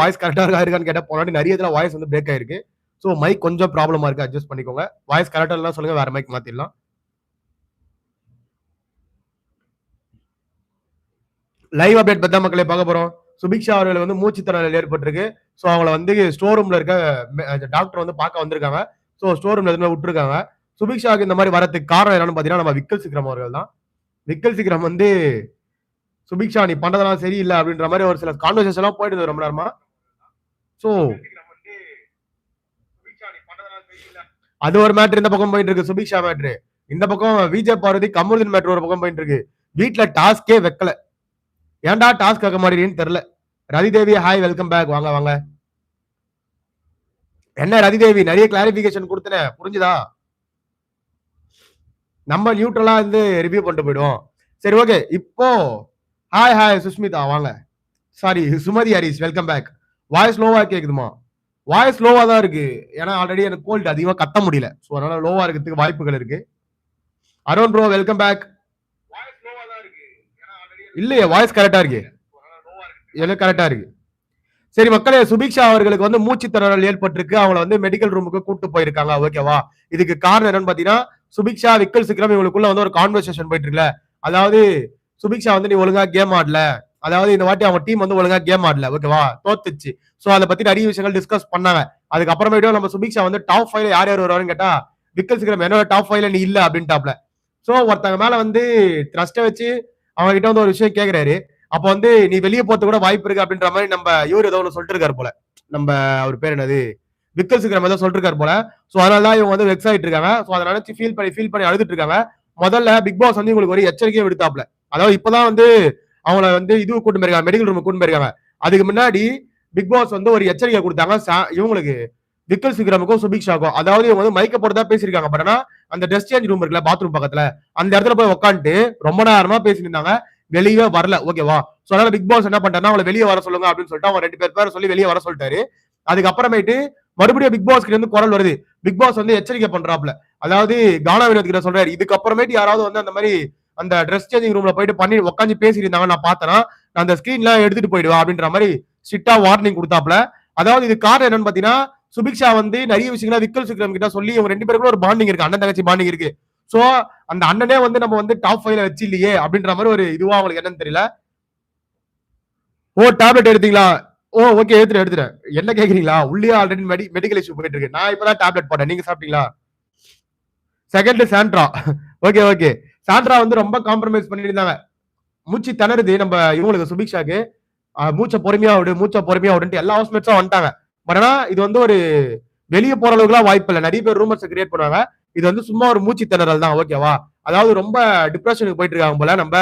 Voice கரெக்டாக இருக்கா இருக்கான்னு கேட்டால் போனாடி நிறைய இதில் வாய்ஸ் வந்து பிரேக் ஆயிருக்கு. ஸோ மைக் கொஞ்சம் ப்ராப்ளமா இருக்கு. அட்ஜஸ்ட் பண்ணிக்கோங்க. வாய்ஸ் கரெக்டாக இல்லைனா சொல்லுங்க வேறு மைக் மாற்றிடலாம் லைவ் அப்டேட் பத்தா மக்களை பார்க்க போகிறோம் சுபிக்ஷா அவர்கள் வந்து மூச்சு ஏற்பட்டிருக்கு. ஸோ அவங்கள வந்து ஸ்டோர் ரூம்ல இருக்க டாக்டர் வந்து பார்க்க வந்திருக்காங்க. ஸோ ஸ்டோர் ரூம்ல எதுவுமே விட்டுருக்காங்க. சுபிக்ஷாவுக்கு இந்த மாதிரி வரதுக்கு காரணம் என்னன்னு பார்த்தீங்கன்னா நம்ம விக்கல் சிக்ரம் அவர்கள் தான். விக்கல் சிக்ரம் வந்து சுபிக்ஷா நீ பண்றதெல்லாம் சரியில்லை அப்படின்ற மாதிரி ஒரு சில கான்வர்சேஷன்லாம் போயிட்டு இருந்தது ரொம்ப நேரமா. ஸோ அது ஒரு மேட்ரு இந்த பக்கம் போயிட்டு இருக்கு சுபிக்ஷா மேட்ரு இந்த பக்கம் விஜய் பார்வதி கமருதீன் மேட்ரு ஒரு பக்கம் போயிட்டு இருக்கு வீட்டுல டாஸ்கே வைக்கல. ஏன்டா டாஸ்க் வைக்க மாட்டேன்னு தெரியல. ரதிதேவி ஹாய் வெல்கம் பேக் வாங்க வாங்க. என்ன ரதிதேவி நிறைய கிளாரிபிகேஷன் கொடுத்தன. புரிஞ்சுதா? நம்ம நியூட்ரலா இருந்து ரிவ்யூ பண்ணிட்டு போயிடுவோம். சரி ஓகே இப்போ ஹாய் ஹாய் சுஷ்மிதா வாங்க. Sorry Sumathi Haris welcome back voice லோவா கேக்குதுமா? வாய்ஸ் லோவா தான் இருக்கு. ஏன்னா ஆல்ரெடி எனக்கு கோல்டு அதிகமா கத்த முடியல. ஸோ அதனால லோவா இருக்கிறதுக்கு வாய்ப்புகள் இருக்கு. அருண் ப்ரோ வெல்கம் பேக் இல்லையே வாய்ஸ் கரெக்டா இருக்கு. எனக்கு கரெக்டா இருக்கு. சரி மக்களே சுபிக்ஷா அவர்களுக்கு வந்து மூச்சு திணறல் ஏற்பட்டிருக்கு. அவங்கள வந்து மெடிக்கல் ரூமுக்கு கூட்டு போயிருக்காங்க. ஓகேவா இதுக்கு காரணம் என்னன்னு பாத்தீங்கன்னா சுபிக்ஷா விக்கல் சிக்கிரம் இவங்களுக்குள்ள வந்து ஒரு கான்வர்சேஷன் போயிட்டு இருக்குல்ல. அதாவது சுபிக்ஷா வந்து நீ ஒழுங்கா கேம் ஆடல. அதாவது இந்த வாட்டி அவங்க டீம் வந்து ஒழுங்கா கேம் ஆடல. ஓகேவா தோத்துச்சு. சோ அதை பத்தி நிறைய விஷயங்கள் டிஸ்கஸ் பண்ணாங்க. அதுக்கப்புறமேட்டும் நம்ம சுபிக்ஷா வந்து டாப் ஃபைவ்ல யார் யார் வருவாருன்னு கேட்டா விக்கல் சிக்கிரம் என்னோட டாப் ஃபைவ்ல நீ இல்ல அப்படின்ட்டாப்ல. சோ ஒருத்தங்க மேல வந்து ட்ரஸ்ட்டை வச்சு அவங்க கிட்ட வந்து ஒரு விஷயம் கேக்குறாரு. அப்ப வந்து நீ வெளியே போறது கூட வாய்ப்பு இருக்கு அப்படின்ற மாதிரி நம்ம இவர் ஏதோ ஒன்று சொல்லிட்டு இருக்காரு போல. நம்ம அவர் பேர் என்னது? விக்கல் சிக்ரம் ஏதோ சொல்லிட்டு இருக்காரு போல. சோ அதனால தான் இவங்க வந்து வெக்ஸ் ஆகிட்டு இருக்காங்க. சோ அதை நினைச்சு ஃபீல் பண்ணி ஃபீல் பண்ணி அழுதுட்டு இருக்காங்க. முதல்ல பிக் பாஸ் வந்து உங்களுக்கு ஒரு எச்சரிக்கையை விடுத்தாப்ல. அதாவது இப்பதான் வந்து அவங்கள வந்து இது கூட்டு போயிருக்காங்க மெடிக்கல் ரூம் கூட்டு போயிருக்காங்க. அதுக்கு முன்னாடி பிக் பாஸ் வந்து ஒரு எச்சரிக்கை கொடுத்தாங்க இவங்களுக்கு விக்கல் சிக்ரமுக்கும் சுபிக்ஷாக்கும் அதாவது இவங்க வந்து மைக்க போட்டு தான் பேசியிருக்காங்க பட் ஆனா அந்த ட்ரெஸ் சேஞ்ச் ரூம் இருக்குல்ல பாத்ரூம் பக்கத்துல அந்த இடத்துல போய் உட்காந்துட்டு ரொம்ப நேரமா பேசியிருந்தாங்க இருந்தாங்க வெளியே வரல ஓகேவா சோ அதனால பிக் பாஸ் என்ன பண்ணிட்டாருன்னா அவளை வெளியே வர சொல்லுங்க அப்படின்னு சொல்லிட்டு அவங்க ரெண்டு பேர் பேர் சொல்லி வெளியே வர சொல்லிட்டாரு. அதுக்கப்புறமேட்டு மறுபடியும் பிக் பாஸ் கிட்ட இருந்து குரல் வருது. பிக் பாஸ் வந்து எச்சரிக்கை பண்றாப்ல அதாவது கானா வினோத் கிட்ட சொல்றாரு. இதுக்கப்புறமேட்டு யாராவது வந்து அந்த மாதிரி அந்த ட்ரெஸ் சேஞ்சிங் ரூம்ல போயிட்டு பண்ணி உட்காந்து பேசியிருந்தாங்க. நான் பார்த்தேன்னா நான் அந்த ஸ்கிரீன்லாம் எடுத்துட்டு போயிடுவேன் அப்படின்ற மாதிரி ஸ்ட்ரிக்டா வார்னிங் கொடுத்தாப்ல அதாவது இது காரணம் என்னன்னு பாத்தீங்கன்னா சுபிக்ஷா வந்து நிறைய விஷயங்கள விக்கல் சுக்ரம் கிட்ட சொல்லி இவங்க ரெண்டு பேருக்குள்ள ஒரு பாண்டிங் இருக்கு அண்ணன் தங்கச்சி பாண்டிங் இருக்கு. சோ அந்த அண்ணனே வந்து நம்ம வந்து டாப் ஃபைவ்ல வச்சு இல்லையே அப்படின்ற மாதிரி ஒரு இதுவா அவங்களுக்கு என்னன்னு தெரியல. ஓ டேப்லெட் எடுத்தீங்களா? ஓ ஓகே எடுத்துட்டு எடுத்துட்டேன் என்ன கேக்குறீங்களா? உள்ளே ஆல்ரெடி மெடி மெடிக்கல் இஷ்யூ போயிட்டு இருக்கு. நான் இப்பதான் டேப்லெட் போட்டேன். நீங்க சாப்பிட்டீங்களா? Second Sandra okay okay Sandra வந்து ரொம்ப காம்ப்ரமைஸ் பண்ணியிருந்தாங்க. மூச்சு திணறுது நம்ம இவங்களுக்கு சுபிக்ஷாக்கு. மூச்சை பொறுமையா விடு மூச்சை பொறுமையா விடுன்ட்டு எல்லா ஹவுஸ்மேட்ஸும் வந்துட்டாங்க. பட் ஆனா இது வந்து ஒரு வெளியே போற அளவுக்குலாம் வாய்ப்பு இல்லை. நிறைய பேர் ரூமர்ஸ் கிரியேட் பண்ணுவாங்க. இது வந்து சும்மா ஒரு மூச்சு திணறல் தான். ஓகேவா அதாவது ரொம்ப டிப்ரெஷனுக்கு போயிட்டு இருக்காங்க போல நம்ம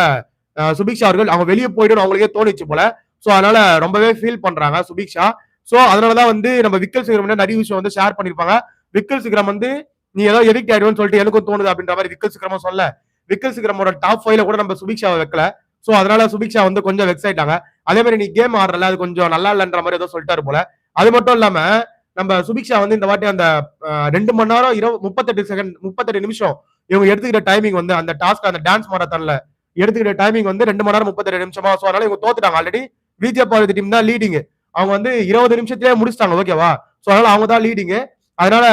சுபிக்ஷா அவர்கள். அவங்க வெளியே போயிட்டு அவங்களுக்கே தோணிச்சு போல. சோ அதனால ரொம்பவே ஃபீல் பண்றாங்க சுபிக்ஷா. சோ அதனாலதான் வந்து நம்ம விக்கல் சிகரம் நிறைய விஷயம் வந்து ஷேர் பண்ணிருப்பாங்க விக்கல் சிகரம் வந்து நீ ஏதோ எவிக்ட் ஆயிடுவோம்னு சொல்லிட்டு எனக்கும் தோணுது அப்படின்ற மாதிரி விக்கல் சிகரமா சொல்ல. விக்கல் சிக்ரமோட டாப் ஃபைவ்ல கூட நம்ம சுபிக்ஷாவை வைக்கல. சோ அதனால சுபிக்ஷா வந்து கொஞ்சம் வெக்ஸ் ஆயிட்டாங்க. அதே மாதிரி நீ கேம் ஆடுறல அது கொஞ்சம் நல்லா இல்லைன்ற மாதிரி ஏதோ சொல்லிட்டாரு போல. அது மட்டும் இல்லாம நம்ம சுபிக்ஷா வந்து இந்த வாட்டி அந்த ரெண்டு மணி நேரம் இருபது முப்பத்தெட்டு செகண்ட் முப்பத்தெட்டு நிமிஷம் இவங்க எடுத்துக்கிட்ட டைமிங் வந்து அந்த டாஸ்க் அந்த டான்ஸ் மாரத்தான்ல எடுத்துக்கிட்ட டைமிங் வந்து ரெண்டு மணி நேரம் முப்பத்தெட்டு நிமிஷமா. சோ அதனால இவங்க தோத்துட்டாங்க. ஆல்ரெடி விஜய் பாரதி டீம் தான் லீடிங் அவங்க வந்து இருபது நிமிஷத்திலே முடிச்சிட்டாங்க ஓகேவா சோ அதனால அவங்க தான் லீடிங் அதனால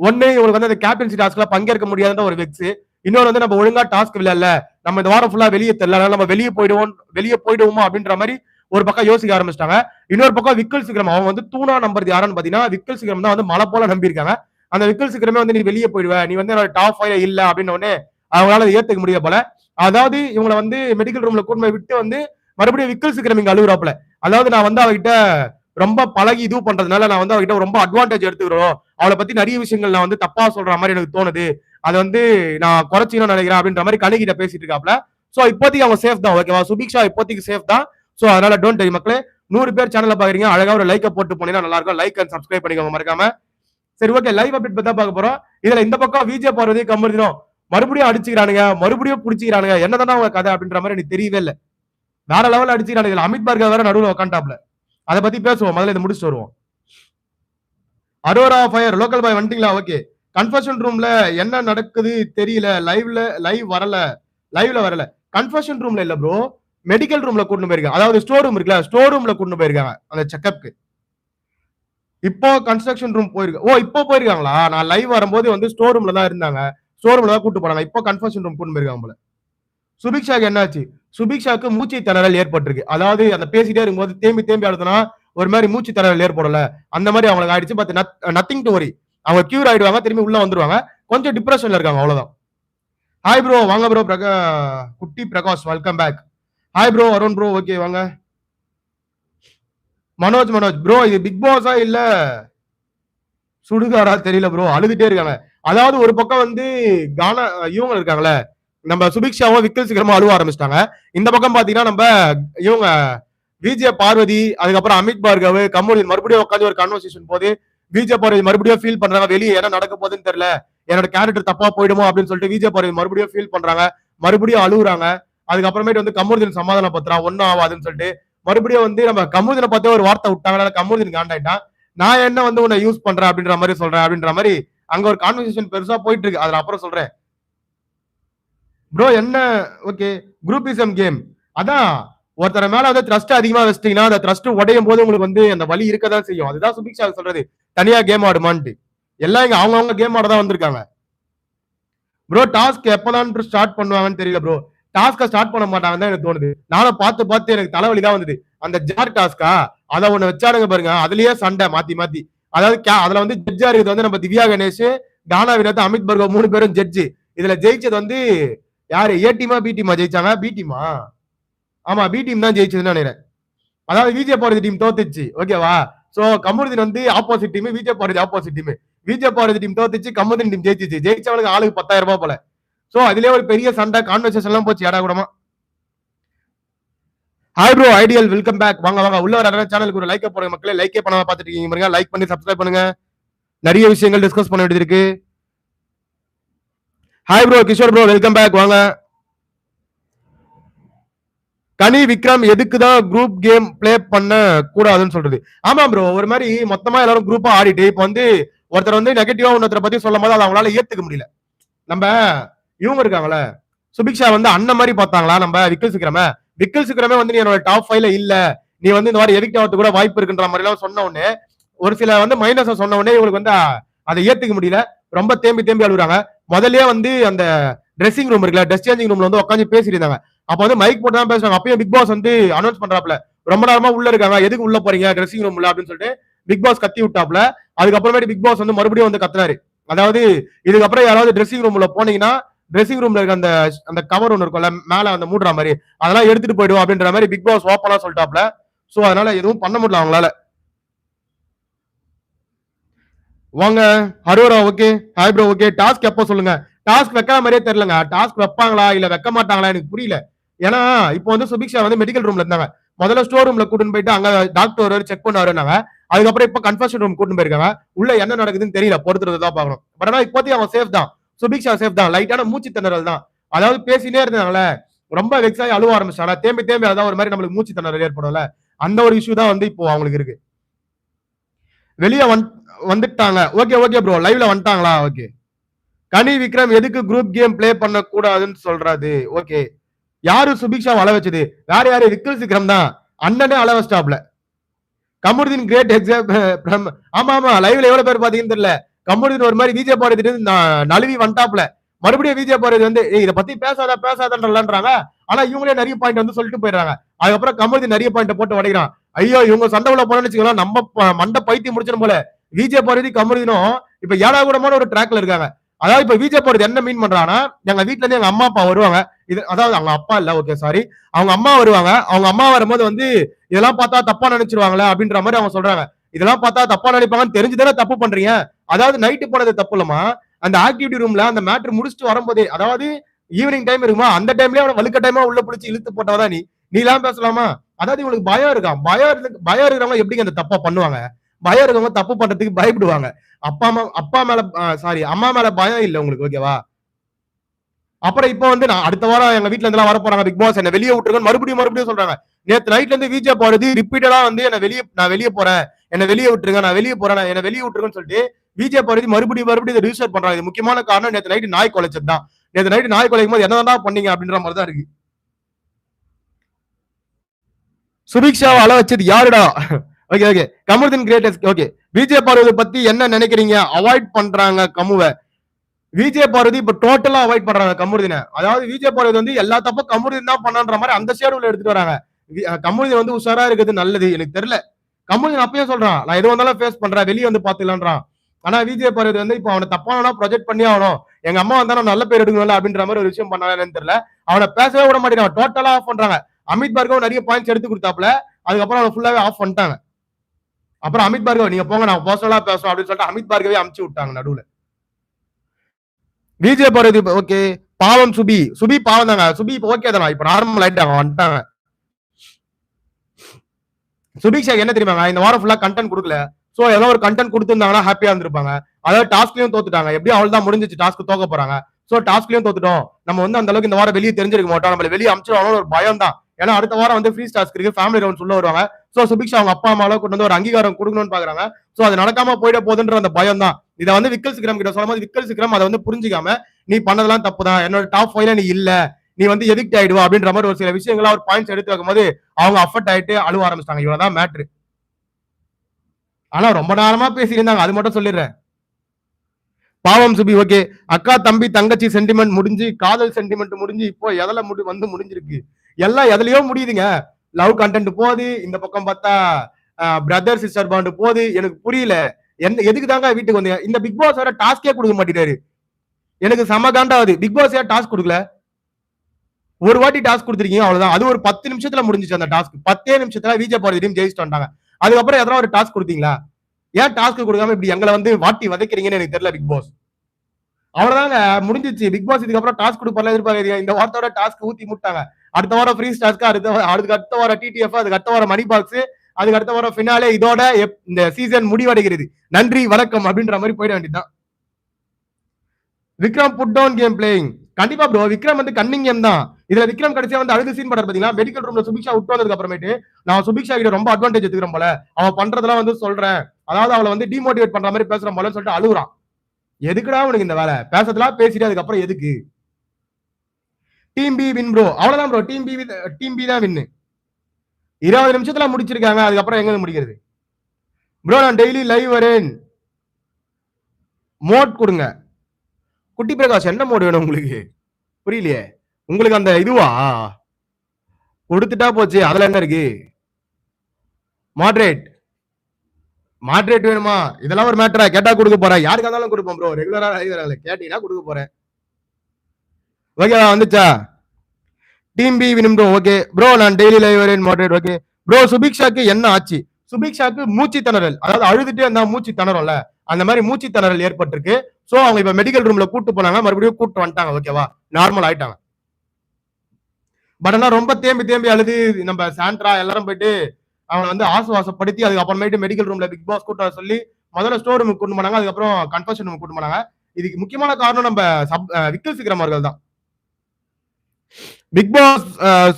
ஒன்னு இவங்களுக்கு வந்து அந்த கேப்டன்சி டாஸ்க்ல பங்கேற்க முடியாதுன்ற ஒரு வெக்ஸ் இன்னொரு வந்து நம்ம ஒழுங்கா டாஸ்க் விளையாடல நம்ம இந்த வாரம் ஃபுல்லா வெளியே தெரியல. நம்ம வெளியே போயிடுவோம் வெளியே போயிடுவோமா அப்படின்ற மாதிரி ஒரு பக்கம் யோசிக்க ஆரம்பிச்சிட்டாங்க. இன்னொரு பக்கம் விக்கல் சிக்ரம் அவன் வந்து தூணா நம்பர் யாருன்னு பாத்தீங்கன்னா விக்கல் சிக்ரம் தான் வந்து மலை போல நம்பியிருக்காங்க. அந்த விக்கல் சிக்ரமே வந்து நீ வெளியே போயிடுவ நீ வந்து என்னோட டாப் ஃபைவ்ல இல்ல அப்படின்னு உடனே அவங்களால ஏத்துக்க முடிய போல. அதாவது இவங்களை வந்து மெடிக்கல் ரூம்ல கூட்டு விட்டு வந்து மறுபடியும் விக்கல் சிக்ரம் இங்க அழுகுறாப்புல. அதாவது நான் வந்து அவகிட்ட ரொம்ப பழகி இது பண்றதுனால நான் வந்து அவகிட்ட ரொம்ப அட்வான்டேஜ் எடுத்துக்கிறோம். அவளை பத்தி நிறைய விஷயங்கள் நான் வந்து தப்பா சொல்ற மாதிரி எனக்கு தோணுது. அதை வந்து நான் குறைச்சிக்கணும்னு நினைக்கிறேன் அப்படின்ற மாதிரி கணிகிட்ட பேசிட்டு இருக்காப்ல. சோ இப்போதைக்கு அவங்க சேஃப் தான் ஓகேவா சுபிக்ஷா இப்போதைக்கு சேஃப் தான். சோ அதனால டோன்ட் டெரி மக்களே. நூறு பேர் சேனலில் பாக்குறீங்க அழகா ஒரு லைக்கை போட்டு போனீங்கன்னா நல்லா இருக்கும். லைக் அண்ட் சப்ஸ்கிரைப் பண்ணிக்கோங்க மறக்காம. சரி ஓகே லைவ் அப்டேட் பத்தி பார்க்க போறோம். இதுல இந்த பக்கம் விஜய் பார்வதி கம்பெனி மறுபடியும் அடிச்சுக்கிறானுங்க மறுபடியும் பிடிச்சிக்கிறானுங்க என்னதான் அவங்க கதை அப்படின்ற மாதிரி எனக்கு தெரியவே இல்லை. வேற லெவல் அடிச்சுக்கிறானுங்க அமித் பார்க்க வேற நடுவில் உட்காண்டாப்ல அதை பத்தி பேசுவோம் முதல்ல இதை முடிச்சுட்டு வருவோம். அரோரா ஃபயர் லோக்கல் பாய் வந்துட்டீங்களா? ஓகே கன்ஃபர்ஷன் ரூம்ல என்ன நடக்குது தெரியல. லைவ்ல லைவ் வரல. லைவ்ல வரல. கன்ஃபர்ஷன் ரூம்ல இல்ல ப்ரோ மெடிக்கல் ரூம்ல கூட்டு போயிருக்காங்க. அதாவது ஸ்டோர் ரூம் இருக்குல்ல ஸ்டோர் ரூம்ல கூட்டு போயிருக்காங்க அந்த செக்அப்க்கு இப்போ கன்ஸ்ட்ரக்ஷன் ரூம் போயிருக்கு. ஓ இப்போ போயிருக்காங்களா? நான் லைவ் வரும்போது வந்து ஸ்டோர் ரூம்ல தான் இருந்தாங்க. ஸ்டோர் ரூம்ல தான் கூட்டு போனாங்க. இப்போ கன்ஃபர்ஷன் ரூம் கூட்டு போயிருக்காங்க போல. சுபிக்ஷாக்கு என்னாச்சு? சுபிக்ஷாக்கு மூச்சு திணறல் ஏற்பட்டிருக்கு. அதாவது அந்த பேசிட்டே இருக்கும்போது தேம்பி தேம்பி அழுத்தினா ஒரு மாதிரி மூச்சு திணறல் ஏற்படல. அந்த மாதிரி அவங்களுக்கு ஆயிடுச்சு. பட் நத்திங் டு வரி அவங்க கியூர் ஆயிடுவாங்க திரும்பி உள்ள வந்துருவாங்க. கொஞ்சம் டிப்ரெஷன்ல இருக்காங்க அவ்வளவுதான். ஹாய் ப்ரோ வாங்க ப்ரோ பிரகா குட்டி Prakash welcome back hi bro Arun bro okay வாங்க. மனோஜ் மனோஜ் ப்ரோ இது பிக் பாஸா இல்ல? சுடுகாரா தெரியல ப்ரோ அழுதுட்டே இருக்காங்க. அதாவது ஒரு பக்கம் வந்து கானா இவங்க இருக்காங்களே நம்ம சுபிக்ஷாவும் விக்கல் சீக்கிரமா அழுவ ஆரம்பிச்சிட்டாங்க. இந்த பக்கம் பாத்தீங்கன்னா நம்ம இவங்க விஜய பார்வதி அதுக்கப்புறம் அமித் பார்கவ் கமோலின் மறுபடியும் உட்காந்து ஒரு கன்வர்சேஷன் போது விஜய பார்வதி மறுபடியும் ஃபீல் பண்றாங்க. வெளியே என்ன நடக்க போகுதுன்னு தெரியல. என்னோட கேரக்டர் தப்பா போயிடுமோ அப்படின்னு சொல்லிட்டு விஜய பார்வதி மறுபடியும் ஃபீல் பண்றாங்க. மறுபடியும் அழுகுறாங்க. அதுக்கப்புறமேட்டு வந்து கமருதீன் சமாதானம் பத்திரம் ஒன்னும் ஆகாதுன்னு சொல்லிட்டு மறுபடியும் வந்து நம்ம கமருதீனை பார்த்தே ஒரு வார்த்தை விட்டாங்க கமருதீன் காண்டாயிட்டான். நான் என்ன வந்து உன்னை யூஸ் பண்றேன் அப்படின்ற மாதிரி சொல்றேன் அப்படின்ற மாதிரி அங்க ஒரு கான்வர்சேஷன் பெருசா போயிட்டு இருக்கு அதுல அப்புறம் சொல்றேன். ப்ரோ என்ன? ஓகே குரூப்பிசம் கேம் அதான் ஒருத்தர மேல வந்து த்ரஸ்ட் அதிகமா வச்சிட்டீங்கன்னா அந்த த்ரஸ்ட் உடையும் போது உங்களுக்கு வந்து அந்த வலி இருக்கதான் செய்யும். அதுதான் சுபிக்ஷா சொல்றது. தனியா கேம் ஆடுமான்ட்டு. எல்லாம் இங்க அவங்கவுங்க கேம் ஆட தான் வந்திருக்காங்க. ப்ரோ டாஸ்க் எப்பதான் ஸ்டார்ட் பண்ணுவாங்கன்னு தெரியல ப்ரோ டாஸ்க ஸ்டார்ட் பண்ண மாட்டாங்கன்னு தான் எனக்கு தோணுது. நானும் பார்த்து பார்த்து எனக்கு தலைவலி தான் வந்தது. அந்த ஜார் டாஸ்கா அதை ஒண்ணு வச்சாடுங்க பாருங்க. அதுலயே சண்டை மாத்தி மாத்தி. அதாவது கே- அதுல வந்து ஜட்ஜா இருக்கிறது வந்து நம்ம திவ்யா கணேஷ் தானா வினோத் அமித் பர்கோ மூணு பேரும் ஜட்ஜு இதுல ஜெயிச்சது வந்து யாரு? ஏ டீமா பி டீமா ஜெயிச்சாங்க? பி டீமா ஆமா பி டீம் தான் ஜெயிச்சதுன்னு நினைக்கிறேன். அதாவது விஜய் பாரதி டீம் தோத்துச்சு ஓகேவா சோ கமருதீன் வந்து opposite team Vijay Bharathi opposite team Vijay Bharathi team தோத்துச்சு Kamarudeen team ஜெயிச்சிச்சு. ஜெயிச்சவனுக்கு ஆளுக்கு பத்தாயிரம் ரூபாய் போல. சோ அதுலயே ஒரு பெரிய சண்டை கான்வர்சேஷன் எல்லாம் போச்சு ஏடா கூடமா? Hi bro ideal welcome back வாங்க வாங்க உள்ள வர சேனலுக்கு ஒரு லைக் போடுங்க மக்களே. லைக்கே பண்ணாம பார்த்துட்டு இருக்கீங்க பாருங்க. லைக் பண்ணி சப்ஸ்கிரைப் பண்ணுங்க. நிறைய விஷயங்கள் டிஸ்கஸ் பண்ண வேண்டியது இருக்கு. Hi bro Kishore bro welcome back வாங்க. கனி விக்ரம் எதுக்கு தான் குரூப் கேம் ப்ளே பண்ண கூடாதுன்னு சொல்றது. ஆமா ப்ரோ ஒரு மாதிரி மொத்தமா எல்லாரும் குரூப்பா ஆடிட்டு இப்போ வந்து ஒருத்தர் வந்து நெகட்டிவா இன்னொருத்தரை பத்தி சொல்லும் போது அதை அவங்களால ஏத்துக்க முடியல. நம்ம இவங்க இருக்காங்களே சுபிக்ஷா வந்து அண்ணன் மாதிரி பார்த்தாங்களா நம்ம விக்கல் சிக்கிரம? விக்கல் சிக்கிரமே வந்து நீ என்னோட டாப் ஃபைவ்ல இல்ல. நீ வந்து இந்த மாதிரி எதிர்க்க ஆகிறது கூட வாய்ப்பு இருக்குன்ற மாதிரி எல்லாம் சொன்ன உடனே ஒரு சில வந்து மைனஸ் சொன்ன உடனே இவங்களுக்கு வந்து அதை ஏத்துக்க முடியல. ரொம்ப தேம்பி தேம்பி அழுகுறாங்க. முதல்லயே வந்து அந்த ட்ரெஸ்ஸிங் ரூம் இருக்குல்ல ட்ரெஸ் சேஞ்சிங் ரூம்ல வந்து உட்காந்து பேசிட்டு இருந்தாங்க. அப்ப வந்து மைக் போட்டு தான் பேசுவாங்க. அப்பயும் பிக் பாஸ் வந்து அனௌன்ஸ் பண்றாப்ல ரொம்ப நேரமா உள்ள இருக்காங்க. எதுக்கு உள்ள போறீங்க? ட்ரெஸ்ஸிங் ரூம்ல அப்படின்னு சொல்லிட்டு பிக் பாஸ் கத்தி விட்டாப்ல அதுக்கப்புறமேட்டு பிக் பாஸ் வந்து மறுபடியும் வந்து கத்துனாரு அதாவது இதுக்கப்புறம் யாராவது ட்ரெஸ்ஸிங் ரூம்ல போனீங்கன்னா ட்ரெஸ்ஸிங் ரூம்ல இருக்க அந்த அந்த கவர் ஒன்று இருக்கும்ல மேல அந்த மூடுற மாதிரி அதெல்லாம் எடுத்துட்டு போயிடுவோம் அப்படின்ற மாதிரி பிக் பாஸ் ஓப்பனா சொல்லிட்டாப்ல சோ அதனால எதுவும் பண்ண முடியல அவங்களால. வாங்க. ஹரோரா okay hi bro okay task எப்போ சொல்லுங்க? டாஸ்க் வைக்கிற மாதிரியே தெரியலங்க. டாஸ்க் வைப்பாங்களா? இல்ல வைக்க மாட்டாங்களா? எனக்கு புரியல. ஏன்னா இப்போ வந்து சுபிக்ஷா வந்து மெடிக்கல் ரூம்ல இருந்தாங்க. முதல்ல ஸ்டோர் ரூம்ல கூட்டின்னு போயிட்டு அங்க டாக்டர் வருவாரு செக் பண்ணுவாருன்னாங்க. அதுக்கப்புறம் இப்போ கன்ஃபர்ஷன் ரூம் கூட்டின்னு போயிருக்காங்க. உள்ள என்ன நடக்குதுன்னு தெரியல. பொறுத்துறது தான் பார்க்கணும். பட் ஆனா இப்போதைக்கு அவன் சேஃப் தான். சுபிக்ஷா சேஃப் தான். லைட்டான மூச்சு திணறல் தான். அதாவது பேசினே இருந்தாங்களே ரொம்ப வெக்ஸ் அழுவ ஆரம்பிச்சாங்க தேம்பி தேம்பி அதான் ஒரு மாதிரி நம்மளுக்கு மூச்சு திணறல் ஏற்படும்ல. அந்த ஒரு இஷ்யூ தான் வந்து இப்போ அவங்களுக்கு இருக்கு. வெளியே வந் வந்துட்டாங்க. ஓகே ஓகே ப்ரோ லைவ்ல வந்துட்டாங்களா? ஓகே கனி விக்ரம் எதுக்கு குரூப் கேம் ப்ளே பண்ண கூடாதுன்னு சொல்றாரு? ஓகே யாரு சுபிக்ஷா அள வச்சது? வேற யாரு? விக்கல் சிக்ரம் தான் அண்ணனே அள வச்சிட்டாப்ல கமருதீன் கிரேட் எக்ஸாம் ஆமா ஆமா லைவ்ல எவ்வளவு பேர் பாத்தீங்கன்னு தெரியல. கமருதீன் ஒரு மாதிரி விஜய் பாடுறது நழுவி வந்துட்டாப்ல மறுபடியும் விஜய் பாடுறது வந்து இதை பத்தி பேசாத பேசாதன்றாங்க ஆனா இவங்களே நிறைய பாயிண்ட் வந்து சொல்லிட்டு போயிடுறாங்க. அதுக்கப்புறம் கமருதீன் நிறைய பாயிண்ட் போட்டு உடைக்கிறான். ஐயோ இவங்க சண்டை உள்ள போனோம்னு வச்சுக்கலாம் நம்ம மண்டை பைத்தியம் முடிச்சிடும் போல. விஜய் பாரதி கமருதீனும் இப்ப ஏழாகூடமான ஒரு ட்ராக்ல இருக்காங்க. அதாவது இப்ப விஜய் பாரதி என்ன மீன் பண்றாங்கன்னா எங்க வீட்டுல இருந்து எங்க அம்மா அப்பா வருவாங்க. இது அதாவது அவங்க அப்பா இல்ல ஓகே சாரி அவங்க அம்மா வருவாங்க. அவங்க அம்மா வரும்போது வந்து இதெல்லாம் பார்த்தா தப்பா நினைச்சிருவாங்களே அப்படின்ற மாதிரி அவங்க சொல்றாங்க. இதெல்லாம் பார்த்தா தப்பா நினைப்பாங்கன்னு தெரிஞ்சுதானே தப்பு பண்றீங்க? அதாவது நைட்டு போனது தப்பு இல்லமா அந்த ஆக்டிவிட்டி ரூம்ல அந்த மேட்ரு முடிச்சுட்டு வரும்போதே அதாவது ஈவினிங் டைம் இருக்குமா? அந்த டைம்லயே அவனை வலுக்க டைமா உள்ள பிடிச்சி இழுத்து போட்டவதான் நீ நீ எல்லாம் பேசலாமா? அதாவது இவங்களுக்கு பயம் இருக்கான் பயம் இருந்து பயம் இருக்கிறவங்க எப்படிங்க அந்த தப்பா பண்ணுவாங்க? பயம் இருக்கவங்க தப்பு பண்றதுக்கு பயப்படுவாங்க. அப்பா அம்மா அப்பா மேல சாரி அம்மா மேல பயம் இல்லை உங்களுக்கு ஓகேவா அப்புறம் இப்போ வந்து நான் அடுத்த வாரம் எங்க வீட்டுல இருந்து வர போறாங்க பிக் பாஸ் என்ன வெளியே விட்டுருங்க மறுபடியும் மறுபடியும் சொல்றாங்க. நேற்று நைட்ல இருந்து விஜய் போறது ரிப்பீட்டடா வந்து என்ன வெளியே நான் வெளியே போறேன். என்ன வெளியே விட்டுருங்க நான் வெளியே போறேன் நான் என்ன வெளியே விட்டுருங்கன்னு சொல்லிட்டு விஜய் போறது மறுபடியும் மறுபடியும் இதை ரிஜிஸ்டர் பண்றாங்க. இது முக்கியமான காரணம் நேற்று நைட்டு நாய் குலைச்சது தான். நேற்று நைட்டு நாய் குலைக்கும் போது என்னதான் பண்ணீங்க அப்படின்ற மாதிரி தான் இருக்கு. சுபிக்ஷாவை அள வச்சது யாருடா? Okay okay Kamarudeen greatest okay Vijay Parvathi பத்தி என்ன நினைக்கிறீங்க? அவாய்ட் பண்றாங்க கமுவை. விஜய பார்வதி இப்ப டோட்டலா அவாய்ட் பண்றாங்க கமுருதினை. அதாவது விஜய பார்வதி வந்து எல்லா தப்பும் கமருதீன் தான் பண்ணன்ற மாதிரி அந்த ஷேடுல எடுத்துட்டு வராங்க. வி- வந்து உஷாரா இருக்கிறது நல்லது எனக்கு தெரியல. கமருதீன் அப்பயே சொல்றான் நான் எது வந்தாலும் ஃபேஸ் பண்றேன் வெளியே வந்து பாத்துக்கலான்றான் ஆனா விஜய பார்வதி வந்து இப்ப அவனை தப்பானா ப்ரொஜெக்ட் பண்ணி ஆகணும். எங்க அம்மா வந்தாலும் நல்ல பேர் எடுக்கணும்ல அப்படின்ற மாதிரி ஒரு விஷயம் பண்ணாலும் தெரியல. அவனை பேசவே விட மாட்டேங்கிறான் டோட்டலா ஆஃப் பண்றாங்க. அமித் பார்கவ் நிறைய பாயிண்ட்ஸ் எடுத்து கொடுத்தாப்ல அதுக்கப்புறம் அவனை ஃபுல்லாவே ஆஃப் பண்ணிட்டாங்க. அப்புறம் அமித் பார்கவ் நீங்க போங்க நான் பர்சனலா பேசுறோம் அப்படின்னு சொல்லிட்டு அமித் பார்கவே அமுச்சு விட்டாங்க நடுவுல. விஜய் பார்வதி ஓகே பாவம் சுபி. சுபி பாவம் தாங்க சுபி இப்ப ஓகே தானா? இப்ப நார்மல் ஆயிட்டாங்க வந்துட்டாங்க. சுபிக்ஷா என்ன தெரியுமாங்க இந்த வாரம் ஃபுல்லா கண்டென்ட் கொடுக்கல. சோ ஏதோ ஒரு கண்டென்ட் கொடுத்துருந்தாங்கன்னா ஹாப்பியா இருந்திருப்பாங்க. அதாவது டாஸ்க்லயும் தோத்துட்டாங்க. எப்படியும் அவள் தான் முடிஞ்சிச்சு டாஸ்க் தோக்க போறாங்க. சோ டாஸ்க்லயும் தோத்துட்டோம். நம்ம வந்து அந்த அளவுக்கு இந்த வாரம் வெளியே தெரிஞ்சிருக்க மாட்டோம். நம்மள வெளியே அமைச்சிருவாங்க ஒரு பயம் தான். ஏன்னா அடுத்த வாரம் வந்து ஃப்ரீ டாஸ்க் இருக்கு. ஃபேமிலி ரவுண்ட்ஸ் உள்ள வருவாங்க. சோ சுபிக்ஷா அவங்க அப்பா அம்மாவை கொண்டு வந்து ஒரு அங்கீகாரம் கொடுக்கணும்னு பாக்குறாங்க. சோ அது நடக்காம போயிட போகுதுன்ற அந்த பயம் தான். இதை வந்து விக்கல் சிக்ரம் கிட்ட சொல்லும்போது விக்கல் சிக்ரம் அதை வந்து புரிஞ்சுக்காம நீ பண்ணதெல்லாம் தப்பு தான் என்னோட டாப் ஃபைவ்ல நீ இல்ல. நீ வந்து எதிக்ட் ஆயிடுவா. அப்படின்ற மாதிரி ஒரு சில விஷயங்களை அவர் பாயிண்ட்ஸ் எடுத்து வைக்கும்போது அவங்க அஃபர்ட் ஆயிட்டு அழுவ ஆரம்பிச்சிட்டாங்க. இவ்வளவுதான் மேட்ரு ஆனா ரொம்ப நேரமா பேசியிருந்தாங்க. அது மட்டும் சொல்லிடுறேன். பாவம் சுபி ஓகே அக்கா தம்பி தங்கச்சி சென்டிமெண்ட் முடிஞ்சு காதல் சென்டிமெண்ட் முடிஞ்சு இப்போ எதில் முடி வந்து முடிஞ்சிருக்கு? எல்லாம் எதுலயோ முடியுதுங்க. லவ் கண்டென்ட் போகுது. இந்த பக்கம் பார்த்தா பிரதர் சிஸ்டர் பாண்டு போகுது. எனக்கு புரியல. என்ன எதுக்கு தாங்க வீட்டுக்கு வந்தீங்க? இந்த பிக் பாஸ் வேற டாஸ்கே கொடுக்க மாட்டேறாரு எனக்கு செம காண்டாவது. பிக் பாஸ் ஏன் டாஸ்க் கொடுக்கல? ஒரு வாட்டி டாஸ்க் கொடுத்துருக்கீங்க அவ்வளவுதான். அது ஒரு பத்து நிமிஷத்துல முடிஞ்சுச்சு அந்த டாஸ்க் பத்தே நிமிஷத்துல விஜய் பாரதி டீம் ஜெயிச்சுட்டு வந்தாங்க அதுக்கப்புறம் எதனா ஒரு டாஸ்க் கொடுத்தீங்களா? ஏன் டாஸ்க் கொடுக்காம இப்படி எங்களை வந்து வாட்டி வதைக்கிறீங்கன்னு எனக்கு தெரியல பிக் பாஸ் அவ்வளவுதாங்க. முடிஞ்சிச்சு. பிக் பாஸ் இதுக்கப்புறம் டாஸ்க் கொடுப்பாரு எதிர்பார்க்க இந்த வாரத்தோட டாஸ்க் ஊத்தி முட்டாங்க அடுத்த வாரம் ஃப்ரீ டாஸ்க்கு அடுத்த அடுத்த வாரம் டிடிஎஃப் அதுக்கு அடுத்த வாரம் மணி பாக்ஸ் அதுக்கு அடுத்த வாரம் ஃபினாலே இதோட எப்- இந்த சீசன் முடிவடைகிறது. நன்றி வணக்கம் அப்படின்ற மாதிரி போயிட வேண்டியதுதான். Vikram put down game playing கண்டிப்பா ப்ரோ விக்ரம் வந்து கன்னிங் கேம் தான். இதுல விக்ரம் கடைசியா வந்து அழுது சீன் பண்றது பாத்தீங்களா? மெடிக்கல் ரூம்ல சுபிக்ஷா விட்டு வந்ததுக்கு அப்புறமேட்டு நான் சுபிக்ஷா கிட்ட ரொம்ப அட்வான்டேஜ் எடுத்துக்கிறேன் போல. அவன் பண்றதெல்லாம் வந்து சொல்றேன். அதாவது அவளை வந்து டிமோட்டிவேட் பண்ற மாதிரி பேசுற போலன்னு சொல்லிட்டு அழுகுறான். எதுக்குடா உனக்கு இந்த வேலை? பேசுறதுலாம் பேசிட்டு அதுக்கப்புறம் எதுக்கு? டீம் பி வின் ப்ரோ அவ்வளவுதான் bro team B team B தான் வின்னு இருபது நிமிஷத்துல முடிச்சிருக்காங்க அதுக்கப்புறம் எங்க முடிக்கிறது? ப்ரோ நான் டெய்லி லைவ் வரேன். மோட் கொடுங்க. குட்டி பிரகாஷ் என்ன மோட் வேணும் உங்களுக்கு? புரியலையே. உங்களுக்கு அந்த இதுவா? கொடுத்துட்டா போச்சு. அதுல என்ன இருக்கு? மாட்ரேட் மாட்ரேட் வேணுமா? இதெல்லாம் ஒரு மேட்டரா கேட்டா கொடுக்க போறேன் யாருக்கா இருந்தாலும் கொடுப்போம் ப்ரோ ரெகுலரா கேட்டீங்கன்னா கொடுக்க போறேன். ஓகேவா வந்துச்சா? டீம் பி வினும் ஓகே. ப்ரோ நான் டெய்லி லைவ் வரேன் மாட்ரேட் ஓகே. ப்ரோ சுபிக்ஷாக்கு என்ன ஆச்சு? சுபிக்ஷாக்கு மூச்சு திணறல். அதாவது அழுதுட்டே இருந்தா மூச்சு திணறோம்ல. அந்த மாதிரி மூச்சு திணறல் ஏற்பட்டிருக்கு. சோ அவங்க இப்ப மெடிக்கல் ரூம்ல கூட்டு போனாங்க. மறுபடியும் கூட்டு வந்துட்டாங்க ஓகேவா நார்மல் ஆயிட்டாங்க. பட் ஆனா ரொம்ப தேம்பி தேம்பி அழுது. நம்ம சாண்ட்ரா எல்லாரும் போயிட்டு அவனை வந்து ஆசுவாசப்படுத்தி அதுக்கப்புறமேட்டு மெடிக்கல் ரூம்ல பிக் பாஸ் கூட்ட சொல்லி முதல்ல ஸ்டோர் ரூமுக்கு கூட்டு போனாங்க. அதுக்கப்புறம் கன்ஃபர்ஷன் ரூமுக்கு கூட்டு போனாங்க. இதுக்கு முக்கியமான காரணம் நம்ம சப் விக்கல் சிக்ரம் அவர்கள் தான் பிக் பாஸ்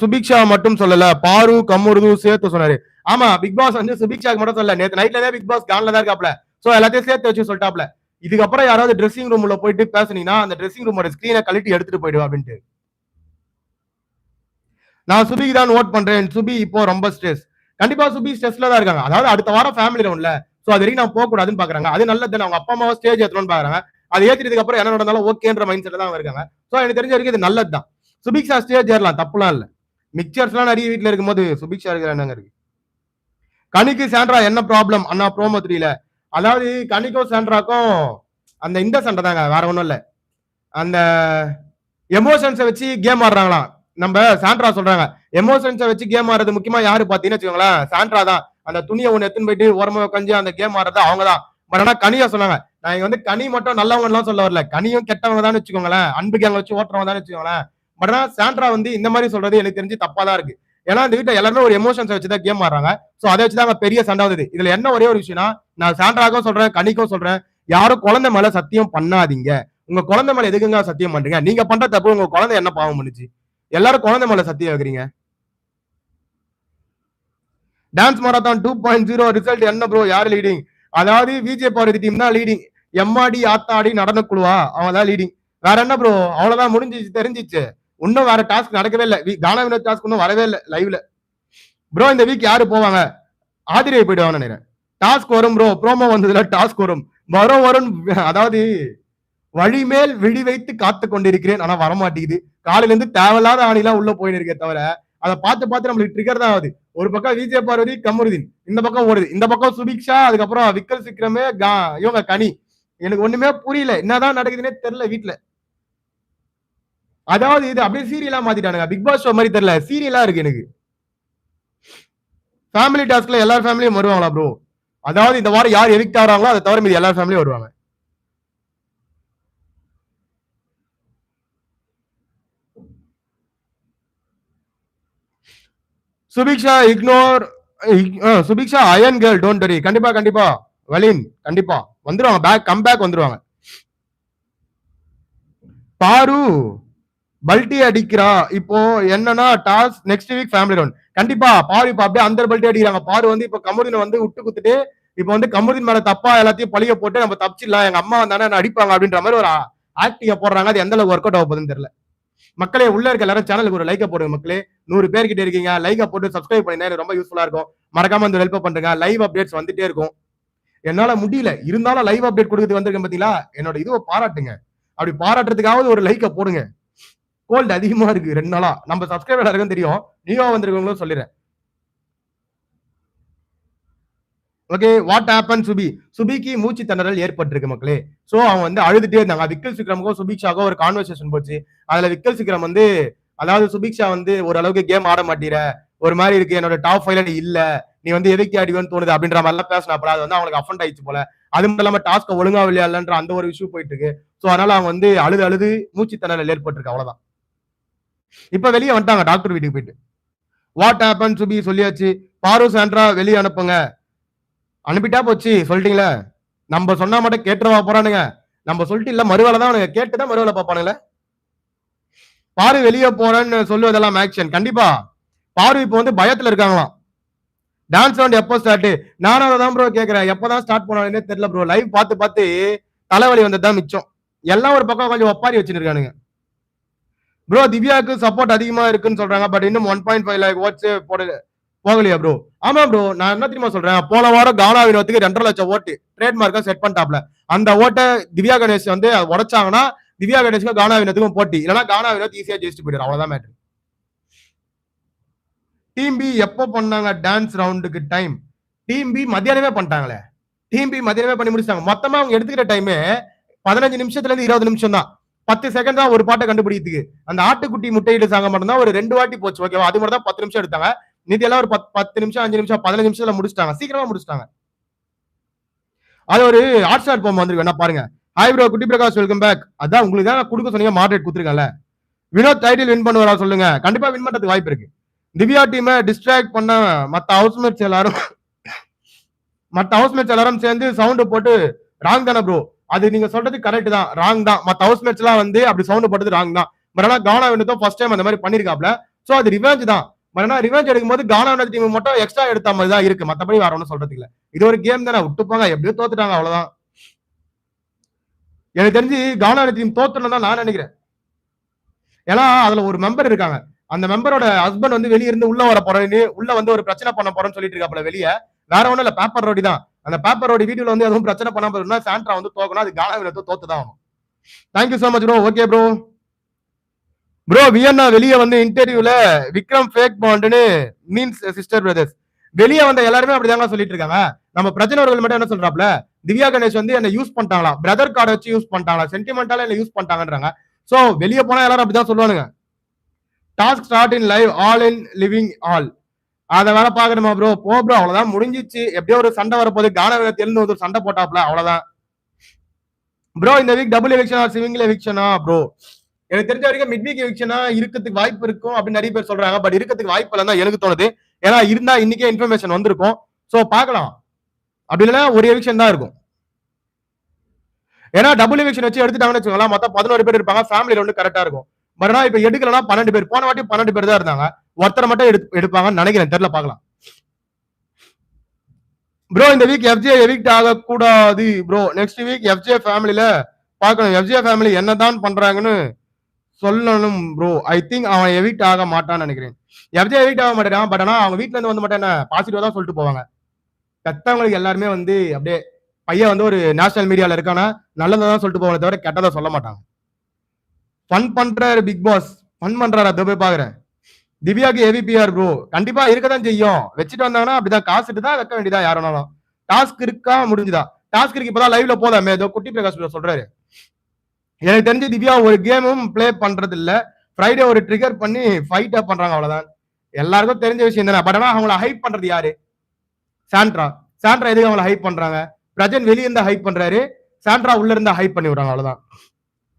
சுபிக்ஷா மட்டும் சொல்லல. பாரு கம்முருது சேர்த்து சொன்னாரு. ஆமா பிக் பாஸ் வந்து சுபிக்ஷாக்கு மட்டும் சொல்லல. நேற்று நைட்ல தான் பிக் பாஸ் கான்ல தான் இருக்காப்ல. சோ எல்லாத்தையும் சேர்த்து வச்சு சொல்லிட்டாப்ல. இதுக்கப்புறம் யாராவது ட்ரெஸ்ஸிங் ரூம்ல போயிட்டு பேசுனீங்கன்னா அந்த ட்ரெஸ்ஸிங் ரூமோட ஸ்கிரீனை கழட்டி எடுத்துட்டு போயிடுவா அப்படின்ட்டு. நான் சுபிக்கு தான் நோட் பண்றேன். சுபி இப்போ ரொம்ப ஸ்ட்ரெஸ் கண்டிப்பா சுபி ஸ்ட்ரெஸ்ல தான் இருக்காங்க. அதாவது அடுத்த வாரம் ஃபேமிலி ரவுண்ட்ல சோ அது வரைக்கும் நான் போக கூடாதுன்னு பாக்குறாங்க. அது நல்லது அவங்க அப்பா அம்மாவை ஸ்டேஜ் ஏத்தணும்னு பாக்குறாங்க. அது ஏத்தினதுக்கு அப்புறம் என்ன நடந்தாலும் ஓகேன்ற மைண்ட் செட்ல தான் இருக்காங்க. சோ எனக்கு தெரிஞ்ச வரைக்கும் இது நல்லது தான் சுபிக்ஷா ஸ்டேஜ் ஏறலாம் தப்புலாம் இல்லை. மிக்சர்ஸ்லாம் நிறைய வீட்டில் இருக்கும்போது சுபிக்ஷா இருக்கிற என்னங்க இருக்கு? கனிக்கு சாண்ட்ரா என்ன ப்ராப்ளம் அண்ணா ப்ரோமோ தெரியல அதாவது கனிக்கும் சாண்ட்ராக்கும் அந்த இந்த சண்டை தாங்க வேற ஒன்றும் இல்லை. அந்த எமோஷன்ஸை வச்சு கேம் ஆடுறாங்களாம். நம்ம சாண்ட்ரா சொல்றாங்க. எமோஷன்ஸை வச்சு கேம் ஆடுறது முக்கியமா யாரு பார்த்தீங்கன்னு வச்சுக்கோங்களேன் சாண்ட்ரா தான். அந்த துணியை ஒன்று எடுத்துன்னு போயிட்டு ஓரமா உட்காந்து அந்த கேம் ஆடுறது அவங்க தான். பட் ஆனால் கனியா சொன்னாங்க நான் இங்க வந்து கனி மட்டும் நல்லவங்கலாம் சொல்ல வரல. கனியும் கெட்டவங்க தான் வச்சுக்கோங்களேன். அன்பு கேங்க வச்சு ஓட்டுறவங்க தான் வச்சுக்கோங்களேன். பட் ஆனால் சாண்ட்ரா வந்து இந்த மாதிரி சொல்றது எனக்கு தெரிஞ்சு தப்பா தான் இருக்கு. ஏன்னா இந்த வீட்டில் எல்லாருமே ஒரு எமோஷன்ஸ் வச்சு தான் கேம் ஆடுறாங்க. ஸோ அதை வச்சு தான் பெரிய சண்டை வந்தது. இதுல என்ன ஒரே ஒரு விஷயம்னா நான் சாண்ட்ராக்கும் சொல்றேன் கனிக்கும் சொல்றேன் யாரும் குழந்தை மேல சத்தியம் பண்ணாதீங்க. உங்க குழந்தை மேல எதுக்குங்க சத்தியம் பண்றீங்க? நீங்க பண்ற தப்பு உங்க குழந்தை என்ன பாவம் பண்ணுச்சு? எல்லாரும் குழந்தை மேல சத்தியம் வைக்கிறீங்க. Dance marathon two point zero result என்ன ப்ரோ யார் லீடிங் அதாவது விஜய் பாரதி டீம் தான் லீடிங் எம்ஆடி ஆத்தாடி நடன குழுவா? அவன் தான் லீடிங் வேற என்ன ப்ரோ அவ்வளவுதான் முடிஞ்சிச்சு தெரிஞ்சிச்சு. இன்னும் வேற டாஸ்க் நடக்கவே இல்லை. வி- கானா வினோத் டாஸ்க் இன்னும் வரவே இல்லை லைவ்ல ப்ரோ இந்த வீக் யாரு போவாங்க? ஆதிரியை போயிடுவாங்க நினைக்கிறேன். டாஸ்க் வரும் ப்ரோ ப்ரோமோ வந்ததுல டாஸ்க் வரும். வரும் வரும் அதாவது வழிமேல் விழி வைத்து காத்து கொண்டிருக்கிறேன். ஆனா வரமாட்டேங்குது. காலையில இருந்து தேவையில்லாத ஆணிலாம் உள்ள போயின்னு இருக்கே தவிர அதை பார்த்து பார்த்து நம்மளுக்கு ட்ரிகர் தான் ஆகுது. ஒரு பக்கம் விஜய் பார்வதி கமருதீன். இந்த பக்கம் ஓடுது. இந்த பக்கம் சுபிக்ஷா அதுக்கப்புறம் விக்கல் சிக்கிரமே கா- இவங்க கனி. எனக்கு ஒண்ணுமே புரியல. என்னதான் நடக்குதுன்னே தெரியல வீட்டுல அதாவது இது அப்படியே சீரியலா மாத்திட்டானுங்க. பிக் பாஸ் ஷோ மாதிரி தெரியல. சீரியலா இருக்கு எனக்கு. ஃபேமிலி டாஸ்க்ல எல்லா ஃபேமிலியும் வருவாங்களா ப்ரோ அதாவது இந்த வாரம் யார் எவிக்ட் ஆகிறாங்களோ அதை தவிர மீதி எல்லா ஃபேமிலியும் வருவாங்க. Subiksha ignore Subiksha iron girl don't டரி கண்டிப்பா கண்டிப்பா. வலின் கண்டிப்பா. வந்துருவாங்க பேக் கம் பேக் வந்துருவாங்க. பாரு. பல்டி அடிக்கிறான் இப்போ என்னன்னா toss next week family round கண்டிப்பா பாரு இப்ப அப்படியே அந்த பல்டி அடிக்கிறாங்க. பாரு வந்து இப்ப கமருதினை வந்து விட்டு குத்துட்டு இப்ப வந்து கமுதின் மேல தப்பா எல்லாத்தையும் பழிய போட்டு நம்ம தப்பிச்சிடலாம். எங்க அம்மா வந்தானே என்ன அடிப்பாங்க அப்படின்ற மாதிரி ஒரு ஆக்டிங்க போடுறாங்க. அது எந்த அளவுக்கு ஒர்க் அவுட் ஆக போகுதுன்னு தெரியல. மக்களே உள்ள இருக்க எல்லாரும் சேனலுக்கு ஒரு லைக்கை போடுங்க மக்களே. நூறு பேர் கிட்ட இருக்கீங்க. லைக்கை போட்டு சப்ஸ்கிரைப் பண்ணினா ரொம்ப யூஸ்ஃபுல்லா இருக்கும். மறக்காம இந்த ஹெல்ப் பண்றேங்க லைவ் அப்டேட்ஸ் வந்துட்டே இருக்கும். என்னால முடியல. இருந்தாலும் லைவ் அப்டேட் கொடுக்குறது வந்திருக்கேன் பாத்தீங்களா? என்னோட இதுவை பாராட்டுங்க. அப்படி பாராட்டுறதுக்காவது ஒரு லைக்கை போடுங்க. கோல்டு அதிகமா இருக்கு. ரெண்டு நாளா. நம்ம சப்ஸ்கிரைபர் எல்லாருக்கும் தெரியும்? நியூவா வந்திருக்கவங்களும் சொல்லிடுறேன் ஓகே வாட் ஹேப்பன் சுபி சுபிக்கு மூச்சு திணறல் ஏற்பட்டிருக்கு மக்களே. ஸோ அவங்க வந்து அழுதுட்டே இருந்தாங்க. விக்கல் சிக்ரமுக்கும் சுபிக்ஷாக்கும் ஒரு கான்வர்சேஷன் போச்சு. அதுல விக்கல் சிக்ரம் வந்து அதாவது சுபிக்ஷா வந்து ஓரளவுக்கு கேம் ஆட மாட்டீர ஒரு மாதிரி இருக்கு. என்னோட டாப் ஃபைவ்ல இல்ல. நீ வந்து எதுக்கு அடிவேன்னு தோணுது அப்படின்ற மாதிரிலாம் பேசினாப்பல அது வந்து அவங்களுக்கு அஃபண்ட் ஆயிடுச்சு போல. அது மட்டும் இல்லாம டாஸ்க் ஒழுங்கா விளையாடலன்ற அந்த ஒரு இஷ்யூ போயிட்டு இருக்கு. ஸோ அதனால அவங்க வந்து அழுது அழுது மூச்சு திணறல் ஏற்பட்டிருக்கு. அவ்வளவுதான். இப்ப வெளியே வந்துட்டாங்க டாக்டர் வீட்டுக்கு போயிட்டு. What happen Subi? சொல்லியாச்சு. பாரு சாண்ட்ரா வெளியே அனுப்புங்க. அனுப்பிட்டா போச்சு சொல்லிட்டீங்களே? நம்ம சொன்னா மட்டும் கேட்டுருவா போறானுங்க. நம்ம சொல்லிட்டு இல்ல மறுவேலை தான் அவனுங்க கேட்டுதான் மறுவேலை பார்ப்பானுங்களே. பாரு வெளியே போறேன்னு சொல்லுவதெல்லாம் ஆக்ஷன் கண்டிப்பா. பாரு இப்போ வந்து பயத்துல இருக்காங்களாம். டான்ஸ் ரவுண்ட் எப்போ ஸ்டார்ட் நானும் அதை தான் ப்ரோ கேட்கறேன் எப்பதான் ஸ்டார்ட் பண்ணாலுமே தெரியல ப்ரோ லைவ் பார்த்து பார்த்து தலைவலி வந்தது தான் மிச்சம். எல்லாம் ஒரு பக்கம் கொஞ்சம் ஒப்பாரி வச்சுருக்கானுங்க ப்ரோ திவ்யாவுக்கு சப்போர்ட் அதிகமா இருக்குன்னு சொல்றாங்க பட் இன்னும் one point five lakh votes போடல போகலையா ப்ரோ ஆமா ப்ரோ நான் என்ன தெரியுமா சொல்றேன்? போன வாரம் கானா வினோத்துக்கு ரெண்டரை லட்சம் ஓட்டு ட்ரேட்மார்க்கா செட் பண்ணிட்டாப்ல. அந்த ஓட்டை திவ்யா கணேஷ் வந்து உடைச்சாங்கன்னா திவ்யா கணேஷ்க்கும் கானா வினோத்துக்கும் போட்டி. இல்லைன்னா கானா வினோத் ஈஸியா ஜெயிச்சுட்டு போயிடும் அவ்வளவுதான் மேட்ரு டீம் பி எப்போ பண்ணாங்க டான்ஸ் ரவுண்டுக்கு டைம் டீம் பி மத்தியானமே பண்ணிட்டாங்களே. டீம் பி மத்தியானமே பண்ணி முடிச்சிட்டாங்க. மொத்தமா அவங்க எடுத்துக்கிற டைமே பதினஞ்சு நிமிஷத்துல இருந்து இருபது நிமிஷம் தான் பத்து செகண்ட் தான் ஒரு பாட்டை கண்டுபிடிக்கிறதுக்கு. அந்த ஆட்டுக்குட்டி முட்டையிட சாங்க மட்டும் தான் ஒரு ரெண்டு வாட்டி போச்சு ஓகேவா அது மட்டும் தான் பத்து நிமிஷம் எடுத்தாங்க. நிதி எல்லாம் ஒரு பத்து பத்து நிமிஷம் அஞ்சு நிமிஷம் பதினஞ்சு நிமிஷத்துல முடிச்சிட்டாங்க. சீக்கிரமா முடிச்சிட்டாங்க. அது ஒரு ஹாட் ஸ்டார் போம் வந்திருக்கு. என்ன பாருங்க. ஹாய் ப்ரோ குட்டி பிரகாஷ் வெல்கம் பேக் அதான் உங்களுக்கு தான் நான் கொடுக்க சொன்னீங்க மாடரேட் கொடுத்துருக்கல வினோத் டைட்டில் வின் பண்ணுவாரா சொல்லுங்க. கண்டிப்பா வின் பண்றதுக்கு வாய்ப்பு இருக்கு. திவ்யா டீமை டிஸ்ட்ராக்ட் பண்ண மற்ற ஹவுஸ்மேட்ஸ் எல்லாரும் மற்ற ஹவுஸ்மேட்ஸ் எல்லாரும் சேர்ந்து சவுண்டு போட்டு ராங் தானே ப்ரோ அது நீங்க சொல்றது கரெக்ட் தான். ராங் தான். மத்த ஹவுஸ்மேட்ஸ் எல்லாம் வந்து அப்படி சவுண்ட் போட்டது ராங் தான். பட் ஆனா கானா வினோத்தும் ஃபர்ஸ்ட் டைம் அந்த மாதிரி பண்ணிருக்காப்ல. சோ அது ரிவெஞ்ச் தான். பட் ஆனா ரிவெஞ்ச் எடுக்கும்போது கானா வினோத் டீம் மட்டும் எக்ஸ்ட்ரா எடுத்த மாதிரி தான் இருக்கு. மத்தபடி வேற ஒன்றும் சொல்றது இல்ல இது ஒரு கேம் தானே. விட்டுப்பாங்க எப்படியோ தோத்துட்டாங்க. அவ்வளவுதான். எனக்கு தெரிஞ்சு கானா டீம் தோத்தணும் தான் நான் நினைக்கிறேன். ஏன்னா அதுல ஒரு மெம்பர் இருக்காங்க. அந்த மெம்பரோட ஹஸ்பண்ட் வந்து வெளியே இருந்து உள்ள வர போறேன்னு உள்ள வந்து ஒரு பிரச்சனை பண்ண போறேன்னு சொல்லிட்டு இருக்காப்ல வெளியே. வேற ஒண்ணும் இல்ல. பேப்பர் ரோடி தான். அந்த பேப்பரோட வீடியோல வந்து எதுவும் பிரச்சனை பண்ணாம இருந்தா சாண்ட்ரா வந்து தோக்கணும். அது கானா வினோத் தோத்து தான் ஆகணும் thank you so much bro okay bro bro Vienna வெளியே வந்து இன்டர்வியூல விக்ரம் ஃபேக் பாண்டுன்னு மீன்ஸ் சிஸ்டர் பிரதர்ஸ் வெளியே வந்த எல்லாருமே அப்படிதாங்க சொல்லிட்டு இருக்காங்க. நம்ம பிரச்சனை அவர்கள் மட்டும் என்ன சொல்றாப்ல திவ்யா கணேஷ் வந்து என்ன யூஸ் பண்ணிட்டாங்களா பிரதர் கார்டை வச்சு யூஸ் பண்ணிட்டாங்களா சென்டிமெண்டால என்ன யூஸ் பண்ணிட்டாங்கன்றாங்க. சோ வெளியே போனா எல்லாரும் அப்படிதான் சொல்லுவானுங்க. Task start in live all in living all அதை வேற பாக்கணுமா ப்ரோ போ ப்ரோ அவ்வளவுதான் முடிஞ்சிச்சு. எப்படியோ ஒரு சண்டை வரப்போது கான தெரிஞ்சு ஒரு சண்டை போட்டாப்ல அவ்வளவுதான். ப்ரோ இந்த வீக் டபுள் எவிக்ஷனா சிவிங்ல எவிக்ஷனா ப்ரோ எனக்கு தெரிஞ்ச வரைக்கும் மிட் வீக் எவிக்ஷனா இருக்கிறதுக்கு வாய்ப்பு இருக்கும் அப்படின்னு நிறைய பேர் சொல்றாங்க. பட் இருக்கிறதுக்கு வாய்ப்பு இல்லைன்னு தான் எனக்கு தோணுது. ஏன்னா இருந்தா இன்னைக்கே இன்ஃபர்மேஷன் வந்திருக்கும். சோ பார்க்கலாம். அப்படி இல்லைன்னா ஒரு எவிக்ஷன் தான் இருக்கும். ஏன்னா டபுள் எவிக்ஷன் வச்சு எடுத்துட்டாங்கன்னு வச்சுக்கோங்களா மொத்தம் பதினோரு பேர் இருப்பாங்க. ஃபேமிலியில வந்து கரெக்டா இருக்கும். மறுநாள் இப்ப எடுக்கலன்னா பன்னெண்டு பேர். போன வாட்டி பன்னெண்டு பேர் தான் இருந்தாங்க. ஒருத்தரை மட்டும் எடுத்து எடுப்பாங்கன்னு நினைக்கிறேன். தெரியல பார்க்கலாம். ப்ரோ இந்த வீக் எஃப்ஜே எவிக்ட் ஆகக்கூடாது. ப்ரோ நெக்ஸ்ட் வீக் எஃப்ஜே ஃபேமிலியில பார்க்கணும். எஃப்ஜே ஃபேமிலி என்னதான் பண்றாங்கன்னு சொல்லணும் ப்ரோ ஐ திங்க் அவன் எவிக்ட் ஆக மாட்டான்னு நினைக்கிறேன். எஃப்ஜே எவிக்ட் ஆக மாட்டேன் பட் ஆனால் அவங்க வீட்டில இருந்து வந்து மட்டும் என்ன பாசிட்டிவா தான் சொல்லிட்டு போவாங்க. பெத்தவங்களுக்கு எல்லாருமே வந்து அப்படியே பையன் வந்து ஒரு நேஷனல் மீடியாவில் இருக்கானா நல்லதாக தான் சொல்லிட்டு போவாங்க தவிர கெட்டதை சொல்ல மாட்டாங்க. ஃபன் பண்ணுற பிக் பாஸ் ஃபன் பண்ணுறாரு அதை போய் பார்க்குறேன். திவ்யாக்கு ஏவிபிஆர் ப்ரோ கண்டிப்பா இருக்கதான் செய்யும். வச்சுட்டு வந்தாங்கன்னா அப்படிதான். காசுட்டு தான் வைக்க வேண்டியதா யாருனாலும். டாஸ்க் இருக்கா? முடிஞ்சுதா? டாஸ்க் இருக்கு இப்பதான் லைவ்ல போதாமே ஏதோ குட்டி பிரகாஷ் bro சொல்றாரு. எனக்கு தெரிஞ்சு திவ்யா ஒரு கேமும் ப்ளே பண்றது இல்ல ஃப்ரைடே ஒரு ட்ரிகர் பண்ணி ஃபைட்டா பண்றாங்க அவ்வளவுதான். எல்லாருக்கும் தெரிஞ்ச விஷயம் தானே. பட் ஆனா அவங்கள ஹைப் பண்றது யாரு? சாண்ட்ரா சாண்ட்ரா எதுக்கு அவங்கள ஹைப் பண்றாங்க? பிரஜன் வெளியே இருந்தா ஹைப் பண்றாரு. சாண்ட்ரா உள்ள இருந்தா ஹைப் பண்ணி விடுறாங்க அவ்வளவுதான்.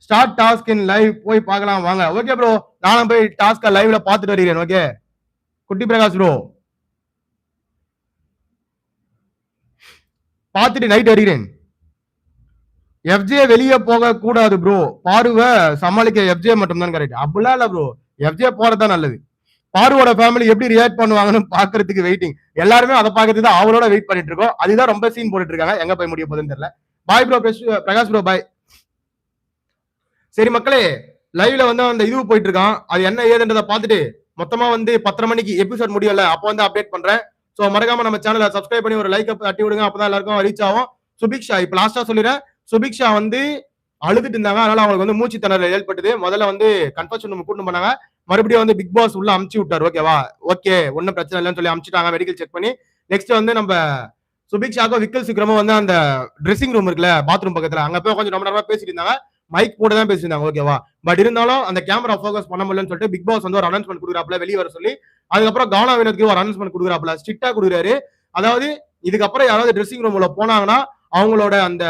ஸ்டார்ட் டாஸ்க் இன் லைவ் போய் பார்க்கலாம் வாங்க. ஓகே ப்ரோ நானும் போய் டாஸ்க லைவ்ல பார்த்துட்டு வருகிறேன் ஓகே குட்டி பிரகாஷ் ப்ரோ பார்த்துட்டு நைட் வருகிறேன். எஃப்ஜே வெளியே போக கூடாது ப்ரோ பாருவ சமாளிக்க எஃப்ஜே மட்டும்தான் கரெக்ட் அப்படிலாம் இல்ல ப்ரோ எஃப்ஜே போறதுதான் நல்லது. பாருவோட ஃபேமிலி எப்படி ரியாக்ட் பண்ணுவாங்கன்னு பாக்குறதுக்கு வெயிட்டிங் எல்லாருமே அதை பாக்குறதுக்கு தான் அவளோட வெயிட் பண்ணிட்டு இருக்கோம். அதுதான் ரொம்ப சீன் போட்டுட்டு இருக்காங்க. எங்க போய் முடிய போகுதுன்னு தெரியல. Bye bro Prakash bro bye சரி மக்களே லைவ்ல வந்து அந்த இது போயிட்டு இருக்கான் அது என்ன ஏதுன்றதை பார்த்துட்டு மொத்தமா வந்து பத்தரை மணிக்கு எபிசோட் முடியல அப்போ வந்து அப்டேட் பண்றேன். ஸோ மறக்காம நம்ம சேனலை சப்ஸ்கிரைப் பண்ணி ஒரு லைக் தட்டி விடுங்க அப்பதான் எல்லாருக்கும் ரீச் ஆகும். சுபிக்ஷா இப்ப லாஸ்டா சொல்லிடுறேன். சுபிக்ஷா வந்து அழுதுட்டு இருந்தாங்க அதனால அவங்களுக்கு வந்து மூச்சு திணறல் ஏற்பட்டது. முதல்ல வந்து கன்ஃபர்ஷன் நம்ம கூட்டு பண்ணாங்க மறுபடியும் வந்து பிக் பாஸ் உள்ள அமுச்சு விட்டார் ஓகேவா ஓகே ஒன்னும் பிரச்சனை இல்லைன்னு சொல்லி அமுச்சுட்டாங்க மெடிக்கல் செக் பண்ணி. நெக்ஸ்ட் வந்து நம்ம சுபிக்ஷாக்கும் விக்கல் சீக்கிரமா வந்து அந்த ட்ரெஸ்ஸிங் ரூம் இருக்குல்ல பாத்ரூம் பக்கத்துல அங்க போய் கொஞ்சம் ரொம்ப நேரமா பேசிட்டு இருந்தாங்க. மைக் போட்டு தான் பேசியிருந்தாங்க ஓகேவா பட் இருந்தாலும் அந்த கேமரா ஃபோக்கஸ் பண்ண முடியலன்னு சொல்லிட்டு பிக் பாஸ் வந்து ஒரு அனௌன்ஸ்மெண்ட் கொடுக்குறாப்ல வெளியே வர சொல்லி. அதுக்கப்புறம் கானா வினோத்துக்கு ஒரு அனௌன்ஸ்மெண்ட் கொடுக்குறாப்ல ஸ்ட்ரிக்டா கொடுக்குறாரு. அதாவது இதுக்கப்புறம் யாராவது ட்ரெஸ்ஸிங் ரூம்ல போனாங்கன்னா அவங்களோட அந்த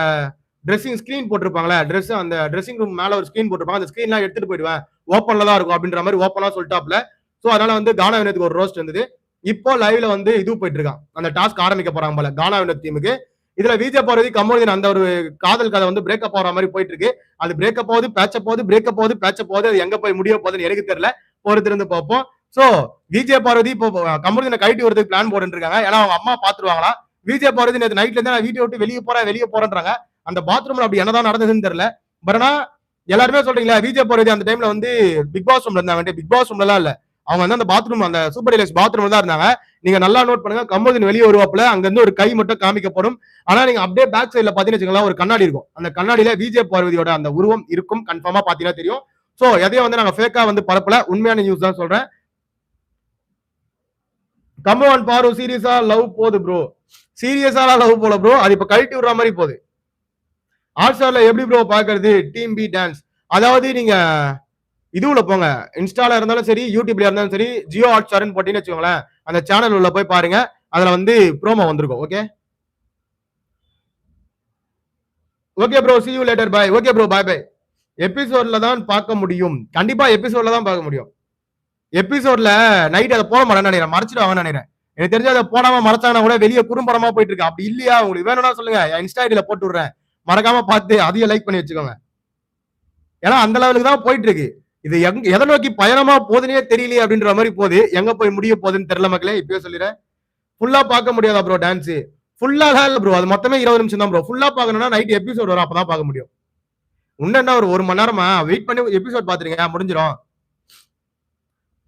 ட்ரெஸ்ஸிங் ஸ்கிரீன் போட்டிருப்பாங்களே ட்ரெஸ் அந்த ட்ரெஸ்ஸிங் ரூம் மேல ஒரு ஸ்கிரீன் போட்டிருப்பாங்க. அந்த ஸ்கிரீன்லாம் எடுத்துட்டு போயிடுவேன். ஓப்பன்ல தான் இருக்கும் அப்படின்ற மாதிரி ஓப்பனா சொல்லிட்டாப்ல சோ அதனால வந்து கானா வினத்துக்கு ஒரு ரோஸ்ட் இருந்தது. இப்போ லைவ்ல வந்து இது போயிட்டு இருக்கான். அந்த டாஸ்க் ஆரம்பிக்க போறாங்க போல கானா வினத் டீமுக்கு இதுல விஜே பார்வதி கமோதின் அந்த ஒரு காதல் கதை வந்து பிரேக்கப் ஆகிற மாதிரி போயிட்டு இருக்கு அது பிரேக்கப் ஆகுது பேச்ச போகுது பிரேக்கப் ஆகுது பேச்ச போகுது அது எங்க போய் முடிய போகுதுன்னு எனக்கு தெரியல. பொறுத்திருந்து பார்ப்போம். சோ விஜய பார்வதி இப்போ கமருதினை கழட்டி வரதுக்கு பிளான் போட்டு இருக்காங்க ஏன்னா அவங்க அம்மா பாத்துருவாங்களா? விஜய பார்வதி நேற்று நைட்ல இருந்து நான் வீட்டை விட்டு வெளியே போறேன் வெளியே போறேன்றாங்க. அந்த பாத்ரூம்ல அப்படி என்னதான் நடந்ததுன்னு தெரியல. பட் ஆனா எல்லாருமே சொல்றீங்களா விஜய பார்வதி அந்த டைம்ல வந்து பிக் பாஸ் ரூம்ல இருந்தாங்க. பிக் பாஸ் ரூம்ல எல்லாம் இல்ல. அவங்க வந்து அந்த பாத்ரூம் அந்த சூப்பர் டீலக்ஸ் பாத்ரூம்ல தான் இருந்தாங்க. நீங்க நல்லா நோட் பண்ணுங்க. கமருதின் வெளியே வருவாப்புல அங்க இருந்து ஒரு கை மட்டும் காமிக்கப்படும். ஆனா நீங்க அப்படியே பேக் சைட்ல பாத்தீங்கன்னு ஒரு கண்ணாடி இருக்கும். அந்த கண்ணாடியில விஜய் பார்வதியோட அந்த உருவம் இருக்கும். கன்ஃபார்மா பாத்தீங்கன்னா தெரியும். சோ எதையும் வந்து நாங்க ஃபேக்கா வந்து பரப்பல. உண்மையான நியூஸ் தான் சொல்றேன். கம்மன் பாரு சீரியஸா லவ் போகுது ப்ரோ சீரியஸா லவ் போல ப்ரோ அது இப்ப கழட்டி விடுற மாதிரி போகுது. ஹாட்ஸ்டார்ல எப்படி ப்ரோ பாக்குறது டீம் பி டான்ஸ் அதாவது நீங்க இதுல போங்க. இன்ஸ்டால இருந்தாலும் சரி யூடியூப்ல இருந்தாலும் சரி ஜியோ ஹாட்ஸ்டார்னு போட்டீங்கன்னு வச்சுக்கோங்களேன் அந்த சேனல் உள்ள போய் பாருங்க. அதுல வந்து ப்ரோமோ வந்திருக்கும் okay okay bro see you later bye okay bro bye bye எபிசோட்ல தான் பார்க்க முடியும். கண்டிப்பா எபிசோட்ல தான் பார்க்க முடியும். எபிசோட்ல நைட் அதை போட மாட்டேன்னு நினைக்கிறேன். மறைச்சிடுவாங்கன்னு நினைக்கிறேன். எனக்கு தெரிஞ்சு அதை போடாம மறைச்சாங்கன்னா கூட வெளியே குறும்படமா போயிட்டு இருக்கு அப்படி இல்லையா? உங்களுக்கு வேணும்னா சொல்லுங்க. இன்ஸ்டா ஐடியில போட்டு விடுறேன். மறக்காம பார்த்து அதையும் லைக் பண்ணி வச்சுக்கோங்க. ஏன்னா அந்த லெவலுக்கு தான் போயிட்டு இருக்கு இது எங்க எதை நோக்கி பயணமா போதுனே தெரியலையே அப்படின்ற மாதிரி போகுது. எங்க போய் முடிய போகுதுன்னு தெரியல மக்களே இப்பயே சொல்லிடுறேன். ஃபுல்லா பார்க்க முடியாதா ப்ரோ டான்ஸ் ஃபுல்லா தான் இல்லை ப்ரோ அது மொத்தமே இருபது நிமிஷம் தான் ப்ரோ ஃபுல்லா பார்க்கணும்னா நைட் எபிசோட் வரும் அப்பதான் பார்க்க முடியும். இன்னும் என்ன ஒரு ஒரு மணி நேரமா? வெயிட் பண்ணி எபிசோட் பாத்துருங்க முடிஞ்சிடும்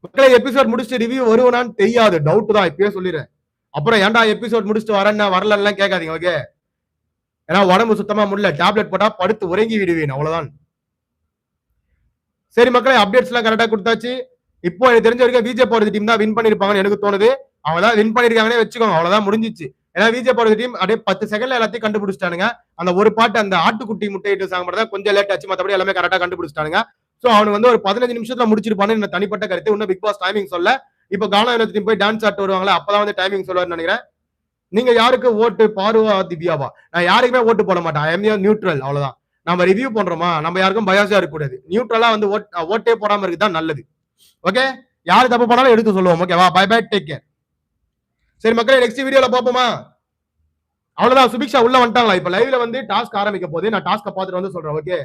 மக்களை எபிசோட் முடிச்சுட்டு ரிவ்யூ வருவனான்னு தெரியாது. டவுட் தான் இப்பயே சொல்லிடுறேன். அப்புறம் ஏன்டா எபிசோட் முடிச்சுட்டு வரேன்னா வரலன்னா கேட்காதீங்க ஓகே ஏன்னா உடம்பு சுத்தமா முடியல. டேப்லெட் போட்டா படுத்து உறங்கி விடுவேன் அவ்வளவுதான். சரி மக்களே அப்டேட்ஸ் எல்லாம் கரெக்டா கொடுத்தாச்சு. இப்போ எனக்கு தெரிஞ்ச வரைக்கும் விஜய் போறது டீம் தான் வின் பண்ணிருப்பாங்கன்னு எனக்கு தோணுது. அவங்க தான் வின் பண்ணிருக்காங்கன்னே வச்சுக்கோங்க அவ்வளவுதான் முடிஞ்சிச்சு. ஏன்னா விஜய் போறது டீம் அப்படியே பத்து செகண்ட்ல எல்லாத்தையும் கண்டுபிடிச்சிட்டானுங்க. அந்த ஒரு பாட்டு அந்த ஆட்டுக்குட்டி முட்டையிட்டு சாங் மட்டும் தான் கொஞ்சம் லேட் ஆச்சு. மத்தபடி எல்லாமே கரெக்டா கண்டுபிடிச்சிட்டானுங்க. சோ அவனுக்கு வந்து ஒரு பதினஞ்சு நிமிஷத்துல முடிச்சிருப்பான்னு என்ன தனிப்பட்ட கருத்து. இன்னும் பிக் பாஸ் டைமிங் சொல்ல இப்போ கானா டீம் போய் டான்ஸ் ஆட்டு வருவாங்களா அப்பதான் வந்து டைமிங் சொல்லுவாருன்னு நினைக்கிறேன். நீங்க யாருக்கு ஓட்டு பாருவா திவ்யாவா? நான் யாருக்குமே ஓட்டு போட மாட்டேன். ஐ நியூட்ரல் அவ்வளவுதான். நம்ம ரிவ்யூ பண்றோமா? நம்ம யாருக்கும் பயாசா இருக்கக்கூடாது. நியூட்ரலா வந்து ஓட்டே போடாம இருக்குதான் நல்லது. ஓகே யாரு தப்பு பண்ணாலும் எடுத்து சொல்லுவோம். ஓகேவா பை பை டேக் கேர் சரி மக்களே நெக்ஸ்ட் வீடியோல பாப்போமா அவ்வளவுதான். சுபிக்ஷா உள்ள வந்துட்டாங்களா? இப்ப லைவ்ல வந்து டாஸ்க் ஆரம்பிக்க போது நான் டாஸ்க பார்த்துட்டு வந்து சொல்றேன். ஓகே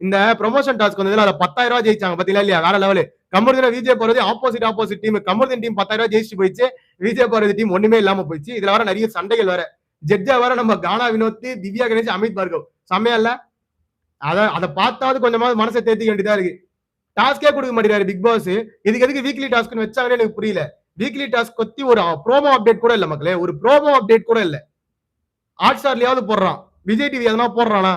இந்த ப்ரொமோஷன் டாஸ்க் வந்து அதுல பத்தாயிரம் ரூபாய் ஜெயிச்சாங்க. பாத்தீங்களா இல்லையா? வேற லெவலு கமர்தின விஜய் போறது opposite opposite team Kamarudeen team பத்தாயிரம் ரூபாய் ஜெயிச்சு போயிடுச்சு. விஜய் போறது டீம் ஒண்ணுமே இல்லாம போயிடுச்சு. இதுல வர நிறைய சண்டைகள் வேற. ஜட்ஜா வேற நம்ம கானா வினோத் திவ்யா கணேஷ் அமித் பார்கவ் செம்மையா இல்ல? அதான் அதை பார்த்தாவது கொஞ்சமாவது மனசை தேத்திக்க வேண்டியதா இருக்கு. டாஸ்கே கொடுக்க மாட்டேறாரு பிக் பாஸ் இதுக்கு எதுக்கு வீக்லி டாஸ்க்னு வச்சாங்கன்னு எனக்கு புரியல. வீக்லி டாஸ்க் பத்தி ஒரு ப்ரோமோ அப்டேட் கூட இல்ல மக்களே. ஒரு ப்ரோமோ அப்டேட் கூட இல்ல. ஹாட் ஸ்டார்லயாவது போடுறான். விஜய் டிவி எதனா போடுறானா?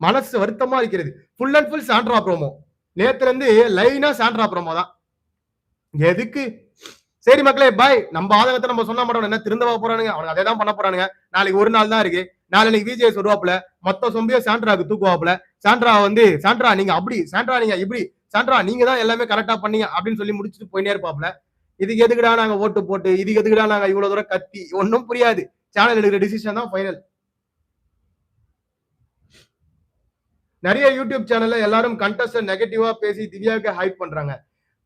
மனசு வருத்தமா இருக்கிறது. Full and full Sandra promo நேத்துல இருந்து லைனா சாண்ட்ரா ப்ரோமோ தான். எதுக்கு? சரி மக்களே பாய் நம்ம ஆதங்கத்தை நம்ம சொன்னா மாட்டோம் என்ன திருந்தவா போறானுங்க. அவனுக்கு அதே தான் பண்ண போறானுங்க. நாளைக்கு ஒரு நாள் தான் இருக்கு. நாளைக்கு விஜய் சொல்லுவாப்புல மொத்த சொம்பியும் சாண்ட்ராக்கு தூக்குவாப்புல. சாண்ட்ரா வந்து சாண்ட்ரா நீங்க அப்படி சாண்ட்ரா நீங்க இப்படி சாண்ட்ரா நீங்க தான் எல்லாமே கரெக்டா பண்ணீங்க அப்படின்னு சொல்லி முடிச்சுட்டு போயின்னே இருப்பாப்ல இதுக்கு எதுக்குடா நாங்க ஓட்டு போட்டு இதுக்கு எதுக்குடா நாங்க இவ்வளவு தூரம் கத்தி ஒன்னும் புரியாது. சேனல் எடுக்கிற டிசிஷன் தான் ஃபைனல் நிறைய யூடியூப் சேனல்ல எல்லாரும் கண்டஸ்டன் நெகட்டிவா பேசி திவ்யாவுக்கு ஹைப் பண்றாங்க.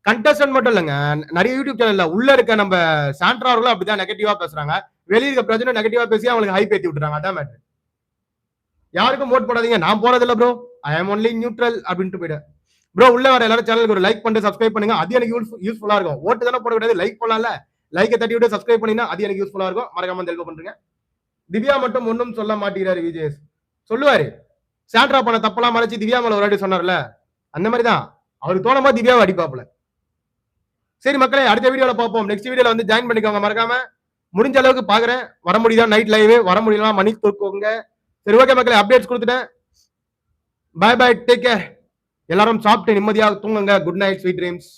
கண்டஸ்டன் மட்டும் இல்லைங்க நிறைய யூடியூப் சேனல்ல உள்ள இருக்க நம்ம சாண்ட்ரா அவர்களும் அப்படிதான் நெகட்டிவா பேசுறாங்க. வெளியே இருக்க பிரச்சனை நெகட்டிவா பேசி அவங்களுக்கு ஹைப் ஏத்தி விட்டுறாங்க. அதான் மேட்ரு யாருக்கும் ஓட் போடாதீங்க. நான் போறது இல்ல ப்ரோ ஐ ஆம் ஒன்லி நியூட்ரல் அப்படின்ட்டு போயிட்டேன் ப்ரோ உள்ள வர எல்லாரும் சேனலுக்கு ஒரு லைக் பண்ணிட்டு சப்ஸ்கிரைப் பண்ணுங்க. அது எனக்கு யூஸ்ஃபுல்லா இருக்கும். ஓட்டு தானே போட கூடாது லைக் பண்ணலாம்ல. லைக்கை தட்டி விட்டு சப்ஸ்கிரைப் பண்ணினா அது எனக்கு யூஸ்ஃபுல்லா இருக்கும். மறக்காம தெலுங்கு பண்றீங்க. திவ்யா மட்டும் ஒன்றும் சொல்ல மாட்டேங்கிறாரு விஜயஸ் சொல்லுவாரு. சாண்ட்ரா பண்ண தப்பெல்லாம் மறைச்சு திவ்யா மேல ஒரு வாட்டி சொன்னார்ல. அந்த மாதிரி தான் அவருக்கு தோணுமா திவ்யாவை அடிப்பாப்புல. சரி மக்களே அடுத்த வீடியோல பார்ப்போம். நெக்ஸ்ட் வீடியோல வந்து ஜாயின் பண்ணிக்கோங்க. மறக்காம முடிஞ்ச அளவுக்கு பாக்குறேன். வர முடியுதா? நைட் லைவ் வர முடியலாம் மணி கொடுக்கோங்க. சரி ஓகே மக்களை அப்டேட்ஸ் கொடுத்துட்டேன். பாய் பாய் டேக் கேர் எல்லாரும் சாப்பிட்டு நிம்மதியாக தூங்குங்க. Good night sweet dreams